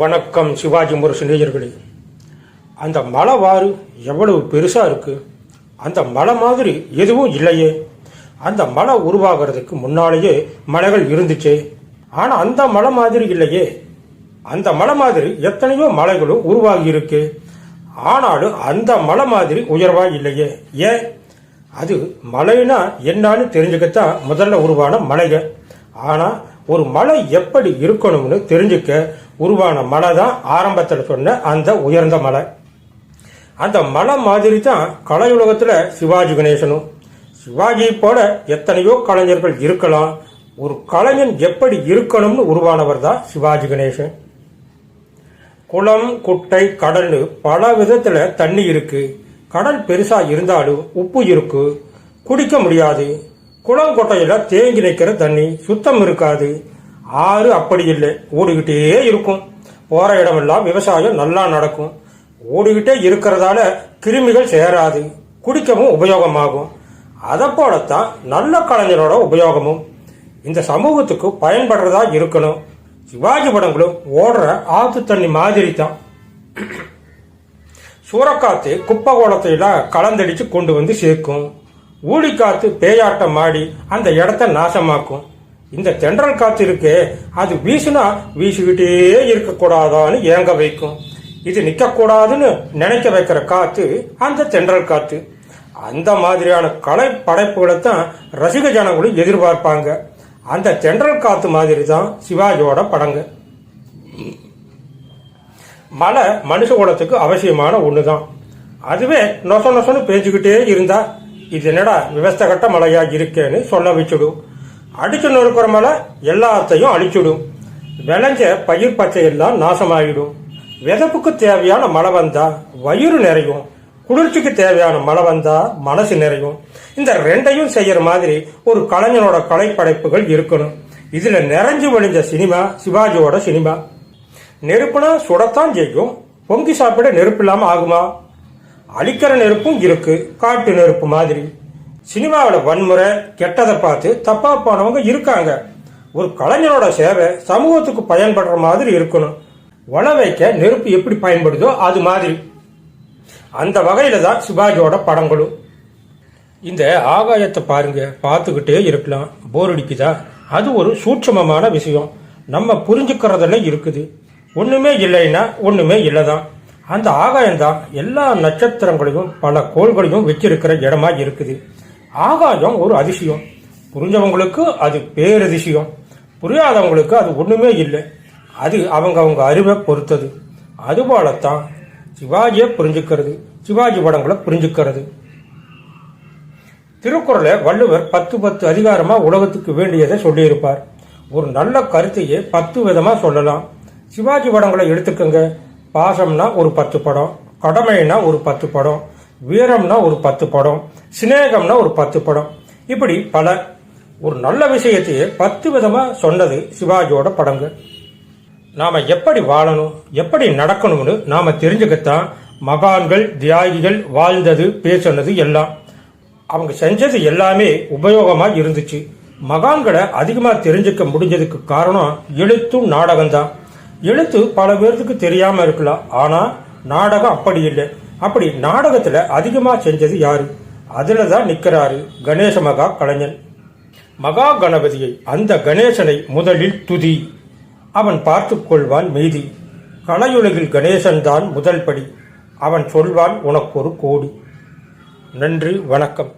வணக்கம் சிவாஜி முரசு நேயர்களே. அந்த மலை வாறு எவ்வளவு பெருசாக இருக்கு? அந்த மலை மாதிரி எதுவும் இல்லையே. அந்த மலை உருவாகிறதுக்கு முன்னாலேயே மலைகள் இருந்துச்சே. ஆனால் அந்த மலை மாதிரி இல்லையே. அந்த மலை மாதிரி எத்தனையோ மலைகளும் உருவாகி இருக்கு. ஆனாலும் அந்த மலை மாதிரி உயர்வா இல்லையே. ஏன்? அது மலைனா என்னன்னு தெரிஞ்சுக்கத்தான் முதல்ல உருவான மலைகள் ஆனால் ஒரு மலை எப்படி இருக்கணும்னு தெரிஞ்சுக்க உருவான மலை தான் ஆரம்பத்தில் சொன்ன அந்த உயர்ந்த மலை. அந்த மலை மாதிரி தான் கலையுலகத்தில் சிவாஜி கணேசனும். சிவாஜி போல எத்தனையோ கலைஞர்கள் இருக்கலாம். ஒரு கலைஞன் எப்படி இருக்கணும்னு உருவானவர் தான் சிவாஜி கணேசன். குளம் குட்டை கடல்னு பல விதத்தில் தண்ணி இருக்கு. கடல் பெருசாக இருந்தாலும் உப்பு இருக்கு. குடிக்க முடியாது. குளம் குட்டையில் தேங்கி நிற்கிற தண்ணி சுத்தம் இருக்காது. ஆறு அப்படி இல்லை. ஓடிக்கிட்டே இருக்கும். போற இடமெல்லாம் விவசாயம் நல்லா நடக்கும். ஓடிக்கிட்டே இருக்கிறதால கிருமிகள் சேராது. குடிக்கவும் உபயோகமாகும். அதை போலத்தான் நல்ல கலைஞரோட உபயோகமும். இந்த சமூகத்துக்கு பயன்படுறதா இருக்கணும். சிவாஜி படங்களும் ஓடுற ஆத்து தண்ணி மாதிரி தான் சூறக்காத்து குப்பை கோலத்தையில கலந்தடிச்சு கொண்டு வந்து சேர்க்கும். ஊழிக்காத்து பேயாட்டம் ஆடி அந்த இடத்த நாசமாக்கும். இந்த தென்றல் காத்து இருக்கே அது வீசுனா வீசிக்கிட்டே இருக்கக்கூடாதான்னு ஏங்க வைக்கும்? இது நிற்கக்கூடாதுன்னு நினைக்க வைக்கிற காத்து அந்த தென்றல் காத்து அந்த மாதிரியான கலை படைப்புகளை தான் ரசிக ஜனங்களும் எதிர்பார்ப்பாங்க. அந்த தென்றல் காத்து மாதிரி தான் சிவாஜியோட படங்க. மழை மனுஷ குலத்துக்கு அவசியமான ஒன்று தான் அதுவே நொச நொசன்னு பேஞ்சுக்கிட்டே இருந்தா இது என்னடா விவஸ்த கட்ட மழையா இருக்கேன்னு சொல்ல வச்சுடும். அடிச்சு நொறுக்கிற மழை எல்லாத்தையும் அழிச்சுடும். விளைஞ்ச பயிர் பச்சை எல்லாம் நாசமாயிடும். விதப்புக்கு தேவையான மழை வந்தா வயிறு நிறையும். குளிர்ச்சிக்கு தேவையான மழை வந்தா மனசு நிறையும். இந்த ரெண்டையும் செய்யற மாதிரி ஒரு கலைஞனோட கலைப்படைப்புகள் இருக்கணும். இதுல நிறைஞ்சு வழிஞ்ச சினிமா சிவாஜியோட சினிமா. நெருப்புனா சுடத்தான் செய்யும். பொங்கி சாப்பிட நெருப்பு இல்லாம ஆகுமா? அழிக்கிற நெருப்பும் இருக்கு. காட்டு நெருப்பு மாதிரி. சினிமாவில் வன்முறை கெட்டதை பார்த்து தப்பா போனவங்க இருக்காங்க. ஒரு கலைஞரோட சேவை சமூகத்துக்கு பயன்படுற மாதிரி இருக்கணும். வள வைக்க நெருப்பு எப்படி பயன்படுதோ அது மாதிரி. அந்த வகையில தான் சிவாஜியோட படங்களும். இந்த ஆகாயத்தை பாருங்க பார்த்துக்கிட்டே இருக்கலாம். போர் அடிக்குதா? அது ஒரு சூட்சமமான விஷயம். நம்ம புரிஞ்சுக்கிறதுல இருக்குது. ஒண்ணுமே இல்லைன்னா ஒண்ணுமே இல்லைதான். அந்த ஆகாயம்தான் எல்லா நட்சத்திரங்களையும் பல கோள்களையும் வச்சிருக்கிற இடமா இருக்குது. ஆகாயம் ஒரு அதிசயம். புரிஞ்சவங்களுக்கு அது பேரதிசயம் புரியாதவங்களுக்கு அது ஒன்றுமே இல்லை. அது அவங்க அவங்க அறிவை பொறுத்தது. அதுபோலத்தான் சிவாஜியை புரிஞ்சுக்கிறது. சிவாஜி படங்களை புரிஞ்சுக்கிறது. திருக்குறளை வள்ளுவர் பத்து பத்து அதிகாரமாக உலகத்துக்கு வேண்டியதை சொல்லியிருப்பார். ஒரு நல்ல கருத்தையே பத்து விதமாக சொல்லலாம். சிவாஜி படங்களை எடுத்துக்கோங்க. பாசம்னா ஒரு பத்து படம். கடமைனா ஒரு பத்து படம். வீரம்னா ஒரு பத்து படம். சிநேகம்னா ஒரு பத்து படம். இப்படி பல ஒரு நல்ல விஷயத்தையே பத்து விதமாக சொன்னது சிவாஜியோட படங்கள் நாம் எப்படி வாழணும் எப்படி நடக்கணும்னு நாம் தெரிஞ்சுக்கத்தான் மகான்கள் தியாகிகள் வாழ்ந்தது பேசுனது எல்லாம். அவங்க செஞ்சது எல்லாமே உபயோகமாக இருந்துச்சு. மகான்களை அதிகமாக தெரிஞ்சுக்க முடிஞ்சதுக்கு காரணம் எழுத்தும் நாடகம் தான் எழுத்து பல பேர்த்துக்கு தெரியாமல் இருக்கலாம். ஆனால் நாடகம் அப்படி இல்லை. அப்படி நாடகத்தில் அதிகமாக செஞ்சது யாரு? அதில் தான் நிற்கிறாரு கணேச மகா கலைஞன். மகா கணபதியை அந்த கணேசனை முதலில் துதி. அவன் பார்த்து கொள்வான் மீதி. கலையுலகில் கணேசன் தான் முதல் படி. அவன் சொல்வான் உனக்கொரு கோடி. நன்றி வணக்கம்.